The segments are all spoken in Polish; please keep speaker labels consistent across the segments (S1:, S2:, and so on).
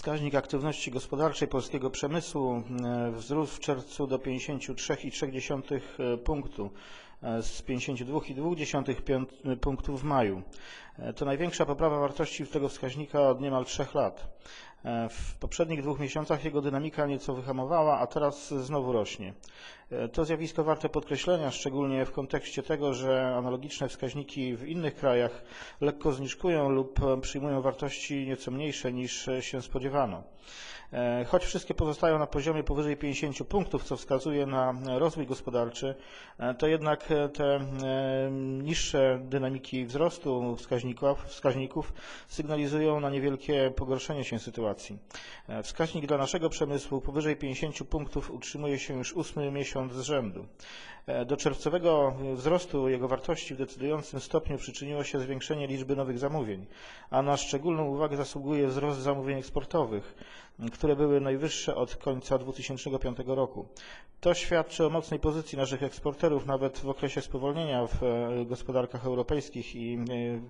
S1: Wskaźnik aktywności gospodarczej polskiego przemysłu e, wzrósł w czerwcu do 53,3 punktu e, z 52,2 punktu w maju. E, to największa poprawa wartości tego wskaźnika od niemal trzech lat. W poprzednich dwóch miesiącach jego dynamika nieco wyhamowała, a teraz znowu rośnie. To zjawisko warte podkreślenia, szczególnie w kontekście tego, że analogiczne wskaźniki w innych krajach lekko zniżkują lub przyjmują wartości nieco mniejsze niż się spodziewano. E, choć wszystkie pozostają na poziomie powyżej 50 punktów, co wskazuje na rozwój gospodarczy, e, to jednak te e, niższe dynamiki wzrostu wskaźników, wskaźników sygnalizują na niewielkie pogorszenie się sytuacji. Wskaźnik dla naszego przemysłu powyżej 50 punktów utrzymuje się już ósmy miesiąc z rzędu. Do czerwcowego wzrostu jego wartości w decydującym stopniu przyczyniło się zwiększenie liczby nowych zamówień, a na szczególną uwagę zasługuje wzrost zamówień eksportowych, które były najwyższe od końca 2005 roku. To świadczy o mocnej pozycji naszych eksporterów nawet w okresie spowolnienia w e, gospodarkach europejskich i e,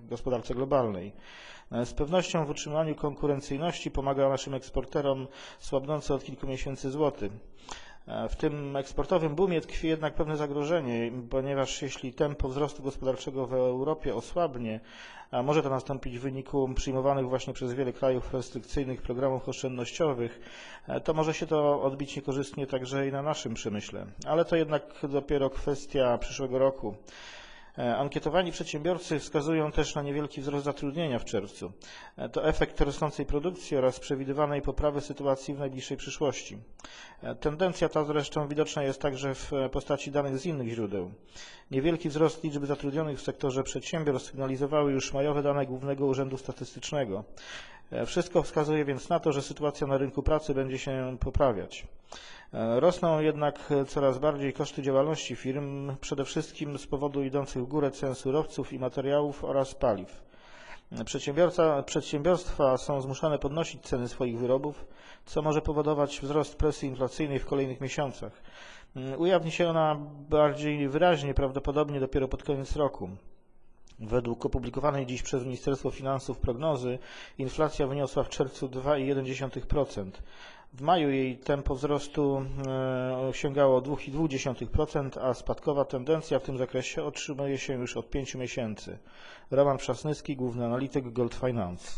S1: gospodarce globalnej. E, z pewnością w utrzymaniu konkurencyjności pomaga naszym eksporterom słabnący od kilku miesięcy złoty. E, w tym eksportowym boomie tkwi jednak pewne zagrożenie, ponieważ jeśli tempo wzrostu gospodarczego w Europie osłabnie, a może to nastąpić w wyniku przyjmowanych właśnie przez wiele krajów restrykcyjnych programów oszczędnościowych, e, to może się to odbić niekorzystnie także i na naszym przemyśle. Ale to jednak dopiero kwestia przyszłego roku. E, ankietowani przedsiębiorcy wskazują też na niewielki wzrost zatrudnienia w czerwcu. E, to efekt rosnącej produkcji oraz przewidywanej poprawy sytuacji w najbliższej przyszłości. E, tendencja ta zresztą widoczna jest także w postaci danych z innych źródeł. Niewielki wzrost liczby zatrudnionych w sektorze przedsiębiorstw sygnalizowały już majowe dane Głównego Urzędu Statystycznego. Wszystko wskazuje więc na to, że sytuacja na rynku pracy będzie się poprawiać. Rosną jednak coraz bardziej koszty działalności firm, przede wszystkim z powodu idących w górę cen surowców i materiałów oraz paliw. Przedsiębiorstwa są zmuszane podnosić ceny swoich wyrobów, co może powodować wzrost presji inflacyjnej w kolejnych miesiącach. Ujawni się ona bardziej wyraźnie prawdopodobnie dopiero pod koniec roku. Według opublikowanej dziś przez Ministerstwo Finansów prognozy inflacja wyniosła w czerwcu 2,1%. W maju jej tempo wzrostu e, sięgało 2,2%, a spadkowa tendencja w tym zakresie otrzymuje się już od pięciu miesięcy. Roman Przasnyski, główny analityk Gold Finance.